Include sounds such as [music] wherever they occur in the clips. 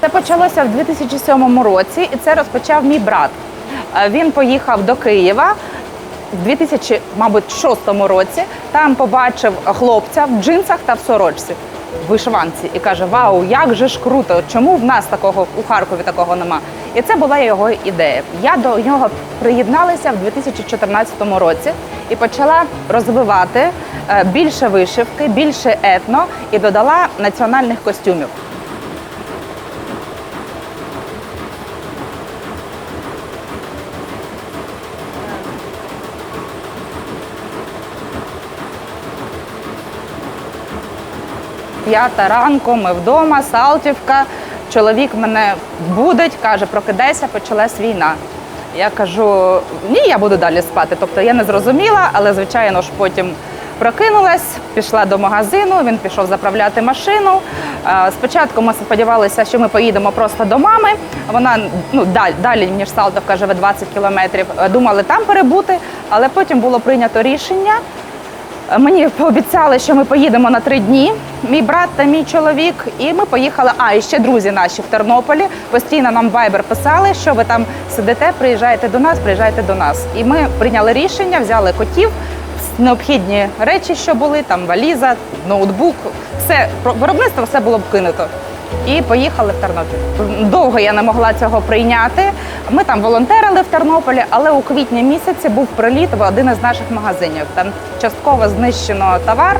Це почалося в 2007 році, і це розпочав мій брат. Е, Він поїхав до Києва в 2006 році. Там побачив хлопця в джинсах та в сорочці. в Вишиванці і каже: Вау, як же ж круто! Чому в нас такого у Харкові такого нема? І це була його ідея. Я до нього приєдналася в 2014 році і почала розвивати е, більше вишивки, більше етно і додала національних костюмів. П'ята ранку, ми вдома, Салтівка. Чоловік мене будить, каже, прокидайся, почалась війна. Я кажу, ні, я буду далі спати. Тобто я не зрозуміла, але звичайно ж потім прокинулась, пішла до магазину, він пішов заправляти машину. Спочатку ми сподівалися, що ми поїдемо просто до мами. Вона ну, далі, ніж Салтовка живе 20 кілометрів. Думали там перебути, але потім було прийнято рішення. Мені пообіцяли, що ми поїдемо на три дні. Мій брат та мій чоловік, і ми поїхали. А і ще друзі наші в Тернополі постійно нам вайбер писали, що ви там сидите, приїжджаєте до нас, приїжджайте до нас. І ми прийняли рішення, взяли котів, необхідні речі, що були там валіза, ноутбук, все виробництво все було б кинуто. І поїхали в Тернопіль. Довго я не могла цього прийняти. Ми там волонтерили в Тернополі, але у квітні місяці був приліт в один із наших магазинів. Там частково знищено товар.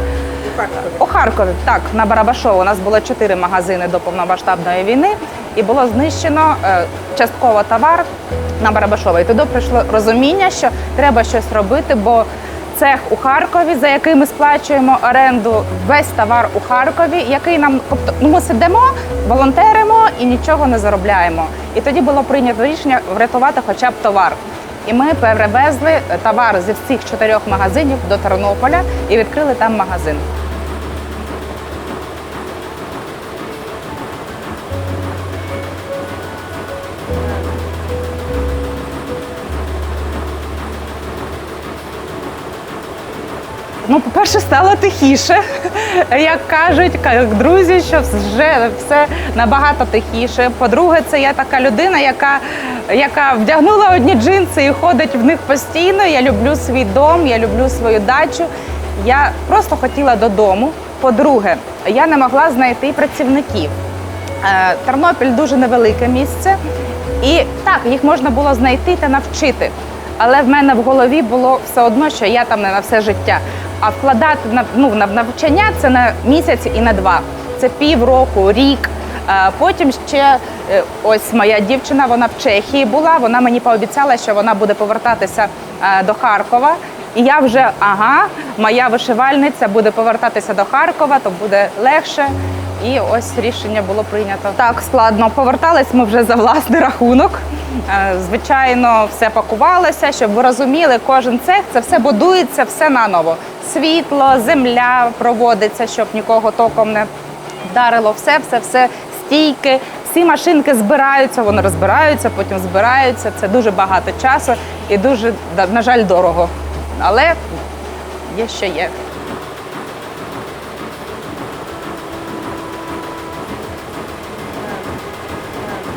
У Харкові, так, на Барабашово. У нас було чотири магазини до повномасштабної війни, і було знищено е, частково товар на Барабашово. І туди прийшло розуміння, що треба щось робити, бо цех у Харкові, за який ми сплачуємо оренду, весь товар у Харкові, який нам тобто, ну, ми сидимо, волонтеримо і нічого не заробляємо. І тоді було прийнято рішення врятувати хоча б товар. І ми перевезли товар зі всіх чотирьох магазинів до Тернополя і відкрили там магазин. Ну, по-перше, стало тихіше, [laughs] як кажуть, друзі, що вже все набагато тихіше. По-друге, це я така людина, яка, яка вдягнула одні джинси і ходить в них постійно. Я люблю свій дом, я люблю свою дачу. Я просто хотіла додому. По-друге, я не могла знайти працівників. Е, Тернопіль дуже невелике місце, і так, їх можна було знайти та навчити. Але в мене в голові було все одно, що я там не на все життя. А вкладати на ну на навчання це на місяць і на два. Це півроку, рік. Е, Потім ще е, ось моя дівчина, вона в Чехії була. Вона мені пообіцяла, що вона буде повертатися е, до Харкова. І я вже ага, моя вишивальниця буде повертатися до Харкова, то буде легше. І ось рішення було прийнято. Так складно повертались ми вже за власний рахунок. Звичайно, все пакувалося, щоб ви розуміли, кожен цех це все будується, все наново. Світло, земля проводиться, щоб нікого током не вдарило. Все, все, все стійки. Всі машинки збираються, вони розбираються, потім збираються. Це дуже багато часу і дуже, на жаль, дорого. Але є що є.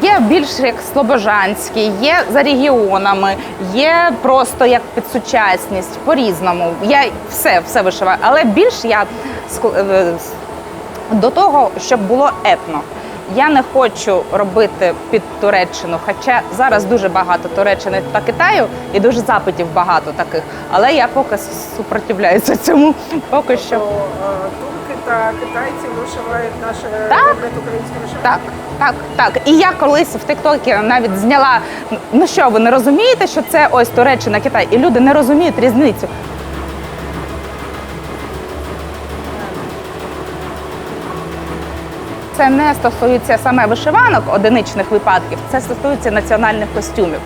Є більш як слобожанські, є за регіонами, є просто як під сучасність, по-різному. Я все, все вишиваю. Але більш я е, до того, щоб було етно. Я не хочу робити під Туреччину, хоча зараз дуже багато Туреччини та Китаю і дуже запитів багато таких. Але я поки супротивляюся цьому. Поки що. Та китайці вишивають наше Так. українське вишивання. Так, так, так. І я колись в Тіктокі навіть зняла. Ну що, ви не розумієте, що це ось Туреччина, Китай? І люди не розуміють різницю. Це не стосується саме вишиванок, одиничних випадків, це стосується національних костюмів.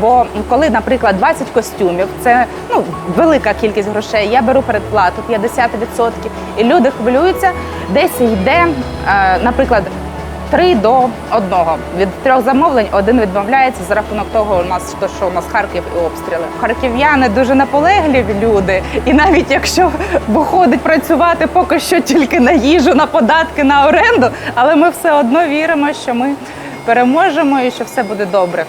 Бо коли, наприклад, 20 костюмів, це ну, велика кількість грошей, я беру передплату 50%, і люди хвилюються, десь йде, е, наприклад, Три до одного. Від трьох замовлень один відмовляється за рахунок того, у нас що у нас Харків і обстріли. Харків'яни дуже наполегливі люди, і навіть якщо виходить працювати поки що тільки на їжу, на податки, на оренду, але ми все одно віримо, що ми переможемо і що все буде добре.